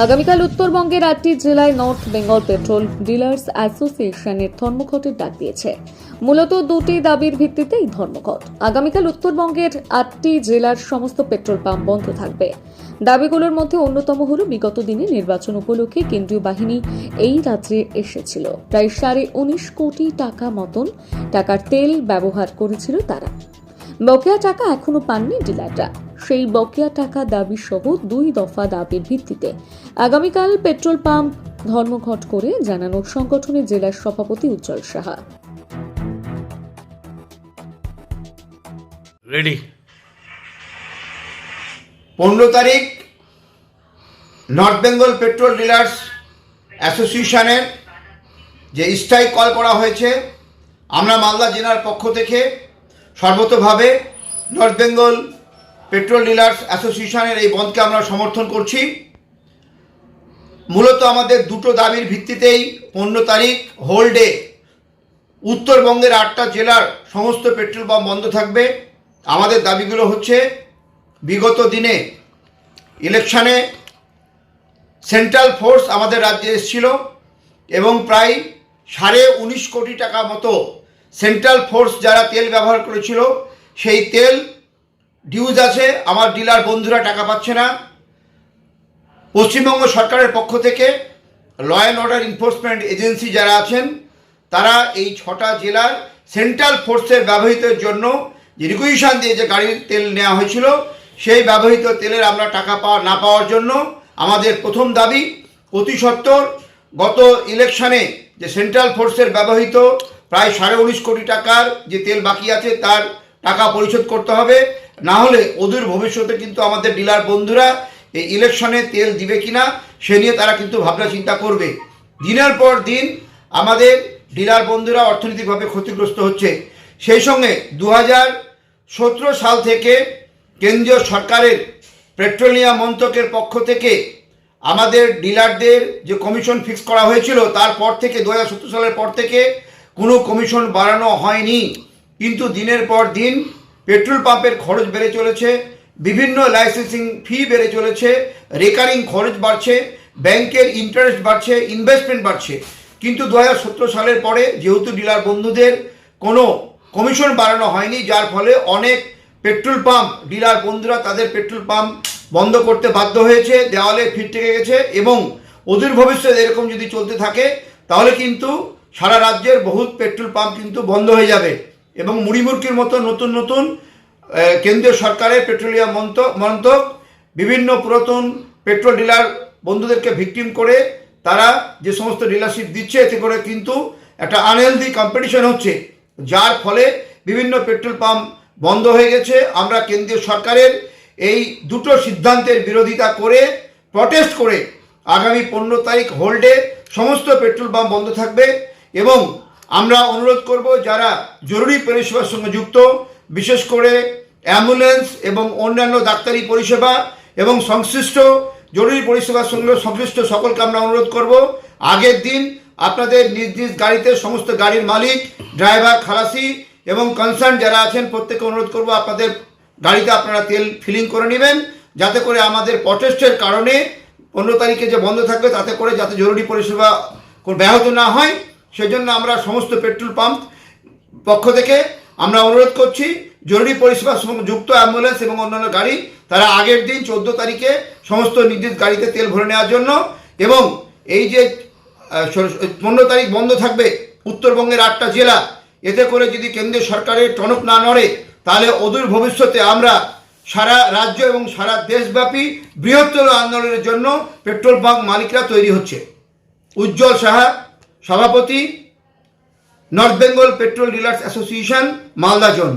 আগামীকাল উত্তরবঙ্গের আটটি জেলায় নর্থ বেঙ্গল পেট্রোল ডিলার্স অ্যাসোসিয়েশনের ধর্মঘটের ডাক দিয়েছে। মূলত দুটি দাবির ভিত্তিতে এই ধর্মঘট। আগামীকাল উত্তরবঙ্গের আটটি জেলার সমস্ত পেট্রোল পাম্প বন্ধ থাকবে। দাবিগুলোর মধ্যে অন্যতম হল বিগত দিনে নির্বাচন উপলক্ষে কেন্দ্রীয় বাহিনী এই রাজ্যে এসেছিল। প্রায় সাড়ে উনিশ কোটি টাকা মতন টাকার তেল ব্যবহার করেছিল তারা। বকেয়া টাকা এখনও পাননি ডিলাররা। সেই বকেয়া টাকা দাবি সহ দুই দফা দাবির ভিত্তিতে। আগামীকাল পেট্রোল পাম্প ধর্মঘট করে জানানো সংগঠনের জেলার সভাপতি উজ্জ্বল সাহা। রেডি পনেরো তারিখ নর্থ বেঙ্গল পেট্রোল ডিলার্স অ্যাসোসিয়েশনের যে স্ট্রাইক কল করা হয়েছে আমরা মালদা জেলার পক্ষ থেকে সর্বতভাবে নর্থ বেঙ্গল পেট্রোল ডিলার্স অ্যাসোসিয়েশনের এই বন্ধকে আমরা সমর্থন করছি। মূলত আমাদের দুটো দাবির ভিত্তিতেই পনেরো তারিখ হোল ডে উত্তরবঙ্গের আটটা জেলার সমস্ত পেট্রোল পাম্প বন্ধ থাকবে। আমাদের দাবিগুলো হচ্ছে, বিগত দিনে ইলেকশানে সেন্ট্রাল ফোর্স আমাদের রাজ্যে এসেছিল এবং প্রায় সাড়ে উনিশ কোটি টাকা মতো সেন্ট্রাল ফোর্স যারা তেল ব্যবহার করেছিল, সেই তেল ডিউজ আছে, আমার ডিলার বন্ধুরা টাকা পাচ্ছে না। পশ্চিমবঙ্গ সরকারের পক্ষ থেকে law and order enforcement agency যারা আছেন, তারা এই ছটা জেলার সেন্ট্রাল ফোর্সের ব্যবহৃতের জন্য যে রিকুইশন দিয়ে যে গাড়ির তেল নেওয়া হয়েছিল, সেই ব্যবহৃত তেলের আমরা টাকা পাওয়া, না পাওয়ার জন্য আমাদের প্রথম দাবি অতি সত্বর গত ইলেকশনে যে সেন্ট্রাল ফোর্সের ব্যবহৃত প্রায় সাড়ে উনিশ কোটি টাকার যে তেল বাকি আছে, তার টাকা পরিশোধ করতে হবে। না হলে অদূর ভবিষ্যতে কিন্তু আমাদের ডিলার বন্ধুরা এই ইলেকশনে তেল দিবে কিনা, সে নিয়ে তারা কিন্তু ভাবনা চিন্তা করবে। দিনের পর দিন আমাদের ডিলার বন্ধুরা অর্থনৈতিকভাবে ক্ষতিগ্রস্ত হচ্ছে। সেই সঙ্গে দু সাল থেকে কেন্দ্রীয় সরকারের পেট্রোলিয়াম মন্ত্রকের পক্ষ থেকে আমাদের ডিলারদের যে কমিশন ফিক্স করা হয়েছিল, তারপর থেকে দু হাজার সতেরো সালের পর থেকে কোনো কমিশন বাড়ানো হয়নি। কিন্তু দিনের পর দিন পেট্রোল পাম্পের খরচ বেড়ে চলেছে, বিভিন্ন লাইসেন্সিং ফি বেড়ে চলেছে রেকারিং খরচ বাড়ছে, ব্যাংকের ইন্টারেস্ট বাড়ছে ইনভেস্টমেন্ট বাড়ছে। কিন্তু দু হাজার সতেরো সালের পরে যেহেতু ডিলার বন্ধুদের কোনো কমিশন বাড়ানো হয়নি, যার ফলে অনেক পেট্রোল পাম্প ডিলার বন্ধুরা তাদের পেট্রোল পাম্প বন্ধ করতে বাধ্য হয়েছে, দেওয়ালে ফিট থেকে গেছে এবং অদূর ভবিষ্যতে এরকম যদি চলতে থাকে, তাহলে কিন্তু সারা রাজ্যের বহুত পেট্রোল পাম্প কিন্তু বন্ধ হয়ে যাবে। এবং মুড়িমুড়কির মতো নতুন নতুন কেন্দ্রীয় সরকারের পেট্রোলিয়াম মন্ত্রক, বিভিন্ন পুরাতন পেট্রোল ডিলার বন্ধুদেরকে ভিকটিম করে তারা যে সমস্ত ডিলারশিপ দিচ্ছে, এতে করে কিন্তু একটা আনহেলদি কম্পিটিশন হচ্ছে, যার ফলে বিভিন্ন পেট্রোল পাম্প বন্ধ হয়ে গেছে। আমরা কেন্দ্রীয় সরকারের এই দুটো সিদ্ধান্তের বিরোধিতা করে প্রটেস্ট করে আগামী পনেরো তারিখ হোল্ডে সমস্ত পেট্রোল পাম্প বন্ধ থাকবে এবং আমরা অনুরোধ করব যারা জরুরি পরিষেবার সঙ্গে যুক্ত, বিশেষ করে অ্যাম্বুলেন্স এবং অন্যান্য ডাক্তারি পরিষেবা এবং সংশ্লিষ্ট জরুরি পরিষেবার সঙ্গে সংশ্লিষ্ট সকলকে আমরা অনুরোধ করব। আগের দিন আপনাদের নিজ নিজ গাড়িতে সমস্ত গাড়ির মালিক, ড্রাইভার, খালাসি এবং কনসার্ন যারা আছেন প্রত্যেকে অনুরোধ করব আপনাদের গাড়িতে আপনারা তেল ফিলিং করে নেবেন, যাতে করে আমাদের প্রটেস্টের কারণে পনেরো তারিখে যে বন্ধ থাকবে তাতে করে যাতে জরুরি পরিষেবা ব্যাহত না হয়। সেজন্য আমরা সমস্ত পেট্রোল পাম্প পক্ষ থেকে আমরা অনুরোধ করছি, জরুরি পরিষেবার সঙ্গে যুক্ত অ্যাম্বুলেন্স এবং অন্যান্য গাড়ি, তারা আগের দিন চোদ্দ তারিখে সমস্ত নির্দিষ্ট গাড়িতে তেল ভরে নেওয়ার জন্য এবং এই যে পনেরো তারিখ বন্ধ থাকবে উত্তরবঙ্গের আটটা জেলা, এতে করে যদি কেন্দ্রীয় সরকারের টনক না নড়ে, তাহলে অদূর ভবিষ্যতে আমরা সারা রাজ্য এবং সারা দেশব্যাপী বৃহত্তর আন্দোলনের জন্য পেট্রোল পাম্প মালিকরা তৈরি হচ্ছে। উজ্জ্বল সাহা সভাপতি North Bengal petrol dealers association Malda zone